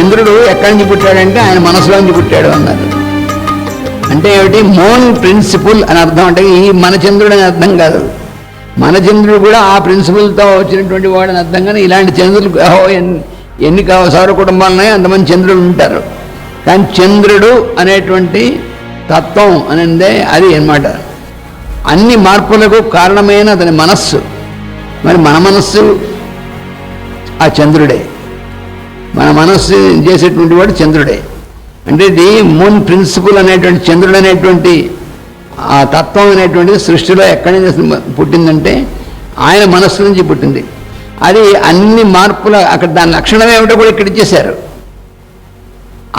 చంద్రుడు ఎక్కడి నుంచి పుట్టాడంటే ఆయన మనసులోంచి పుట్టాడు అన్నారు. అంటే ఏమిటి? మోన్ ప్రిన్సిపుల్ అని అర్థం అంటే ఈ మన చంద్రుడు అని అర్థం కాదు. మన చంద్రుడు కూడా ఆ ప్రిన్సిపుల్తో వచ్చినటువంటి వాడు అని అర్థం కానీ ఇలాంటి చంద్రులు ఎన్ని ఎన్ని సౌర కుటుంబాలు అంతమంది చంద్రులు ఉంటారు. కానీ చంద్రుడు అనేటువంటి తత్వం అనేది అది అన్నమాట. అన్ని మార్పులకు కారణమైన అతని మనస్సు. మరి మన మనస్సు ఆ చంద్రుడే. మన మనస్సు చేసేటువంటి వాడు చంద్రుడే. అంటే ఇది మూన్ ప్రిన్సిపల్ అనేటువంటి చంద్రుడు అనేటువంటి ఆ తత్వం అనేటువంటిది సృష్టిలో ఎక్కడి నుంచి పుట్టిందంటే ఆయన మనస్సు నుంచి పుట్టింది. అది అన్ని మార్పుల అక్కడ దాని లక్షణం ఏమిటో కూడా ఇక్కడ ఇచ్చేశారు.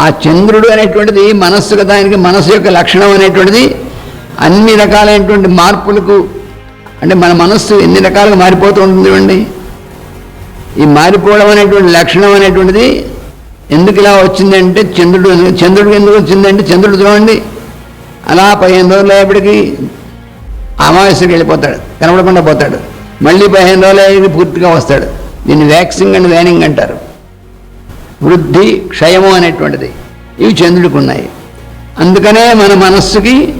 ఆ చంద్రుడు అనేటువంటిది మనస్సు కదా ఆయనకి మనస్సు యొక్క లక్షణం అనేటువంటిది అన్ని రకాలైనటువంటి మార్పులకు అంటే మన మనస్సు ఎన్ని రకాలుగా మారిపోతూ ఉంటుంది అండి ఈ మారిపోవడం అనేటువంటి లక్షణం అనేటువంటిది ఎందుకు ఇలా వచ్చిందంటే చంద్రుడు చంద్రుడికి ఎందుకు వచ్చిందంటే చంద్రుడు చూడండి. అలా పదిహేను రోజులు అయ్యేప్పటికీ అమావాస్యకి వెళ్ళిపోతాడు. కనబడకుండా పోతాడు. మళ్ళీ పదిహేను రోజులు అయ్యేది పూర్తిగా వస్తాడు. దీన్ని వ్యాక్సింగ్ అండ్ వ్యానింగ్ అంటారు. వృద్ధి క్షయము అనేటువంటిది ఇవి చంద్రుడికి ఉన్నాయి. అందుకనే మన మనస్సుకి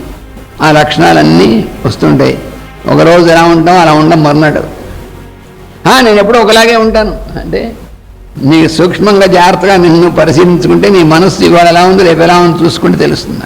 ఆ లక్షణాలన్నీ వస్తుంటాయి. ఒకరోజు ఎలా ఉంటాం అలా ఉండడం మర్నాడు. నేను ఎప్పుడూ ఒకలాగే ఉంటాను. అంటే నీ సూక్ష్మంగా జాగ్రత్తగా నిన్ను పరిశీలించుకుంటే నీ మనస్సు ఇవాళ ఎలా ఉంది రేపు ఎలా ఉంది చూసుకుంటే తెలుస్తుంది